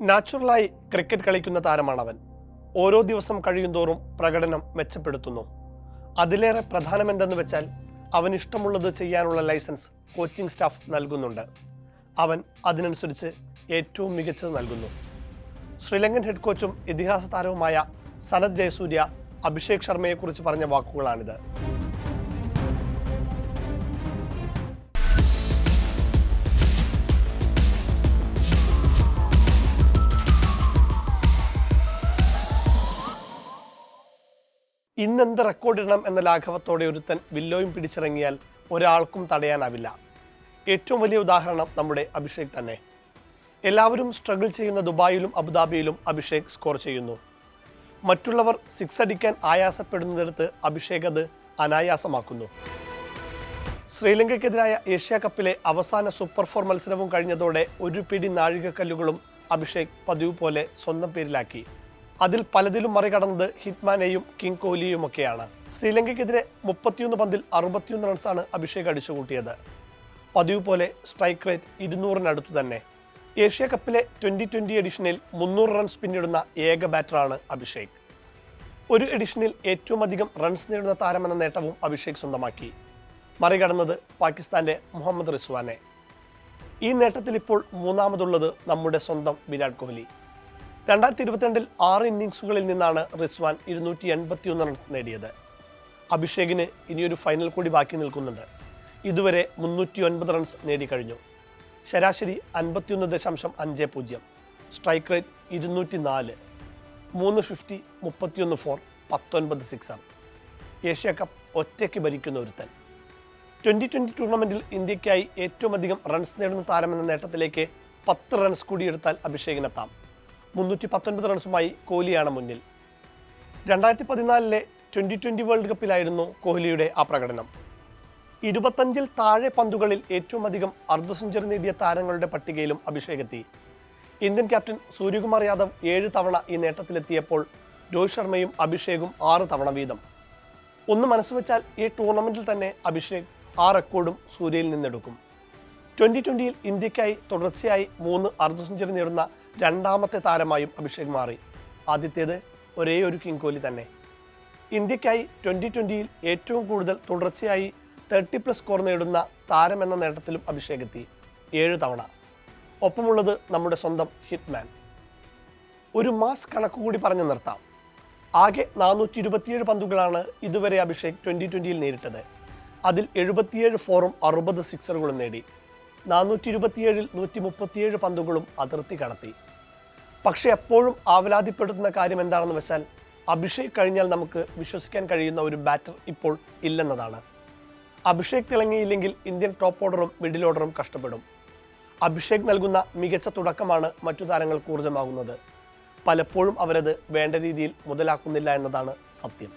നാച്ചുറലായി cricket കളിക്കുന്ന താരമാണവൻ. ഓരോ ദിവസം കഴിയുന്തോറും പ്രകടനം മെച്ചപ്പെടുത്തുന്നു. അതിലേറെ പ്രധാനമെന്തെന്ന് വെച്ചാൽ അവൻ ഇഷ്ടമുള്ളത് ചെയ്യാനുള്ള ലൈസൻസ് കോച്ചിംഗ് സ്റ്റാഫ് നൽകുന്നുണ്ട്. അവൻ അതിനനുസരിച്ച് ഏറ്റവും മികച്ചത് നൽകുന്നു. ശ്രീലങ്കൻ ഹെഡ് കോച്ചും ഇതിഹാസ താരവുമായ സനത് ജയസൂര്യ അഭിഷേക് ശർമ്മയെക്കുറിച്ച് പറഞ്ഞ വാക്കുകളാണിത്. ഇന്നെന്ത് റെക്കോർഡിടണം എന്ന ലാഘവത്തോടെ ഒരുത്തൻ വില്ലോയും പിടിച്ചിറങ്ങിയാൽ ഒരാൾക്കും തടയാനാവില്ല. ഏറ്റവും വലിയ ഉദാഹരണം നമ്മുടെ അഭിഷേക് തന്നെ. എല്ലാവരും സ്ട്രഗിൾ ചെയ്യുന്ന ദുബായിലും അബുദാബിയിലും അഭിഷേക് സ്കോർ ചെയ്യുന്നു. മറ്റുള്ളവർ സിക്സ് അടിക്കാൻ ആയാസപ്പെടുന്നിടത്ത് അഭിഷേക് അത് അനായാസമാക്കുന്നു. ശ്രീലങ്കയ്ക്കെതിരായ ഏഷ്യ കപ്പിലെ അവസാന സൂപ്പർ ഫോർ മത്സരവും കഴിഞ്ഞതോടെ ഒരു പിടി നാഴികക്കല്ലുകളും അഭിഷേക് പതിവ് പോലെ സ്വന്തം പേരിലാക്കി. അതിൽ പലതിലും മറികടന്നത് ഹിറ്റ്മാനെയും കിങ് കോഹ്ലിയുമൊക്കെയാണ് ശ്രീലങ്കയ്ക്കെതിരെ മുപ്പത്തിയൊന്ന് പന്തിൽ അറുപത്തിയൊന്ന് റൺസാണ് അഭിഷേക് അടിച്ചുകൂട്ടിയത്. പതിവ് പോലെ സ്ട്രൈക്ക് റേറ്റ് ഇരുന്നൂറിനടുത്തു തന്നെ. ഏഷ്യ കപ്പിലെ ട്വന്റി ട്വന്റി എഡിഷനിൽ മുന്നൂറ് റൺസ് പിന്നിടുന്ന ഏക ബാറ്ററാണ് അഭിഷേക്. ഒരു എഡിഷനിൽ ഏറ്റവും അധികം റൺസ് നേടുന്ന താരമെന്ന നേട്ടവും അഭിഷേക് സ്വന്തമാക്കി. മറികടന്നത് പാകിസ്ഥാന്റെ മുഹമ്മദ് റിസ്വാനെ. ഈ നേട്ടത്തിൽ ഇപ്പോൾ മൂന്നാമതുള്ളത് നമ്മുടെ സ്വന്തം വിരാട് കോഹ്ലി. രണ്ടായിരത്തി ഇരുപത്തിരണ്ടിൽ ആറ് ഇന്നിങ്സുകളിൽ നിന്നാണ് റിസ്വാൻ ഇരുന്നൂറ്റി എൺപത്തിയൊന്ന് റൺസ് നേടിയത്. അഭിഷേകിന് ഇനിയൊരു ഫൈനൽ കൂടി ബാക്കി നിൽക്കുന്നുണ്ട്. ഇതുവരെ മുന്നൂറ്റി ഒൻപത് റൺസ് നേടിക്കഴിഞ്ഞു ശരാശരി അൻപത്തിയൊന്ന് ദശാംശം അഞ്ച് പൂജ്യം. സ്ട്രൈക്ക് റേറ്റ് ഇരുന്നൂറ്റി നാല് മൂന്ന് ഫിഫ്റ്റി മുപ്പത്തിയൊന്ന് ഫോർ പത്തൊൻപത് സിക്സർ ഏഷ്യ കപ്പ് ഒറ്റയ്ക്ക് ഭരിക്കുന്ന ഒരുത്തൻ. ട്വന്റി ട്വന്റി ടൂർണമെന്റിൽ ഇന്ത്യക്കായി ഏറ്റവും അധികം റൺസ് നേടുന്ന താരമെന്ന നേട്ടത്തിലേക്ക് പത്ത് റൺസ് കൂടി എടുത്താൽ അഭിഷേകിനെത്താം. മുന്നൂറ്റി പത്തൊൻപത് റൺസുമായി കോഹ്ലിയാണ് മുന്നിൽ. രണ്ടായിരത്തി പതിനാലിലെ ട്വന്റി ട്വന്റി വേൾഡ് കപ്പിലായിരുന്നു കോഹ്ലിയുടെ ആ പ്രകടനം. ഇരുപത്തഞ്ചിൽ താഴെ പന്തുകളിൽ ഏറ്റവും അധികം അർദ്ധ സെഞ്ചുറി നേടിയ താരങ്ങളുടെ പട്ടികയിലും അഭിഷേക് എത്തി ഇന്ത്യൻ ക്യാപ്റ്റൻ സൂര്യകുമാർ യാദവ് ഏഴ് തവണ ഈ നേട്ടത്തിലെത്തിയപ്പോൾ രോഹിത് ശർമ്മയും അഭിഷേകും ആറ് തവണ വീതം. ഒന്ന് മനസ്സുവെച്ചാൽ ഈ ടൂർണമെന്റിൽ തന്നെ അഭിഷേക് ആ റെക്കോർഡും സൂര്യയിൽ നിന്നെടുക്കും. ട്വന്റി ട്വന്റിയിൽ ഇന്ത്യക്കായി തുടർച്ചയായി മൂന്ന് അർദ്ധ സെഞ്ചുറി നേടുന്ന രണ്ടാമത്തെ താരമായും അഭിഷേക് മാറി. ആദ്യത്തേത് ഒരേ ഒരു കിങ് കോഹ്ലി തന്നെ. ഇന്ത്യക്കായി ട്വന്റി ട്വന്റിയിൽ ഏറ്റവും കൂടുതൽ തുടർച്ചയായി തേർട്ടി പ്ലസ് സ്കോർ നേടുന്ന താരമെന്ന നേട്ടത്തിലും അഭിഷേക് എത്തി. ഏഴ് തവണ. ഒപ്പമുള്ളത് നമ്മുടെ സ്വന്തം ഹിറ്റ്മാൻ. ഒരു മാസ് കണക്ക് കൂടി പറഞ്ഞു നിർത്താം. ആകെ നാനൂറ്റി ഇരുപത്തിയേഴ് പന്തുകളാണ് ഇതുവരെ അഭിഷേക് ട്വന്റി ട്വന്റിയിൽ നേരിട്ടത്. അതിൽ എഴുപത്തിയേഴ് ഫോറും അറുപത് സിക്സറുകളും നേടി. നാനൂറ്റി ഇരുപത്തിയേഴിൽ നൂറ്റി മുപ്പത്തിയേഴ് പന്തുകളും അതിർത്തി കടത്തി. പക്ഷേ എപ്പോഴും ആവലാതിപ്പെടുത്തുന്ന കാര്യം എന്താണെന്ന് വെച്ചാൽ അഭിഷേക് കഴിഞ്ഞാൽ നമുക്ക് വിശ്വസിക്കാൻ കഴിയുന്ന ഒരു ബാറ്റർ ഇപ്പോൾ ഇല്ലെന്നതാണ്. അഭിഷേക് തിളങ്ങിയില്ലെങ്കിൽ ഇന്ത്യൻ ടോപ്പ് ഓർഡറും മിഡിൽ ഓർഡറും കഷ്ടപ്പെടും. അഭിഷേക് നൽകുന്ന മികച്ച തുടക്കമാണ് മറ്റു താരങ്ങൾക്ക് ഊർജമാകുന്നത്. പലപ്പോഴും അവരത് വേണ്ട രീതിയിൽ മുതലാക്കുന്നില്ല എന്നതാണ് സത്യം.